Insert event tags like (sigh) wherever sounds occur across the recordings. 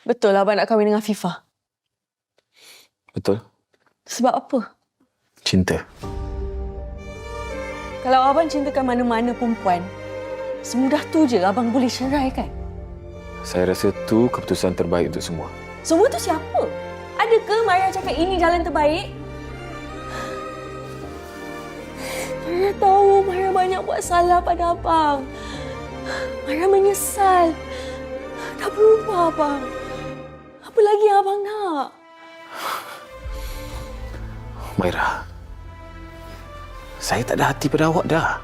Betul abang nak kahwin dengan Afifah. Betul? Sebab apa? Cinta. Kalau abang cintakan mana-mana perempuan, semudah tu je abang boleh cerai kan? Saya rasa tu keputusan terbaik untuk semua. Semua tu siapa? Adakah Maya cakap ini jalan terbaik? Maya tahu Maya banyak buat salah pada abang. Maya menyesal. Dah berubah abang. Apa lagi yang abang nak? (sighs) Maira. Saya tak ada hati pada awak dah.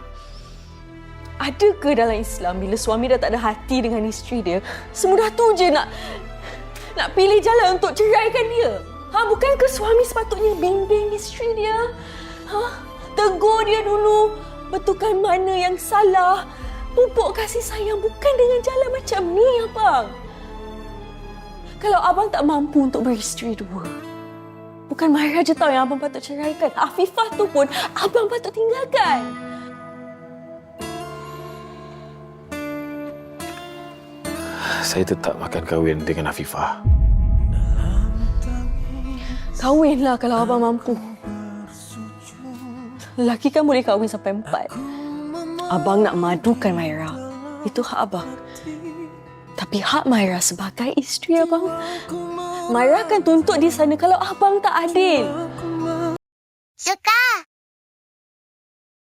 Adakah dalam Islam bila suami dah tak ada hati dengan isteri dia, semudah tu je nak nak pilih jalan untuk ceraikan dia? Ha, bukankah suami sepatutnya bimbing isteri dia? Ha? Tegur dia dulu, betulkan mana yang salah. Pupuk kasih sayang bukan dengan jalan macam ni, abang. Kalau abang tak mampu untuk beristeri dua, bukan Mahira je tahu yang abang patut ceraikan. Afifah tu pun abang patut tinggalkan. Saya tetap akan kahwin dengan Afifah. Kahwinlah kalau abang mampu. Lelaki kan boleh kahwin sampai empat. Abang nak madukan Maira. Itu hak abang. Tapi hak Maira sebagai isteri abang. Maira akan tuntut di sana kalau abang tak adil. Suka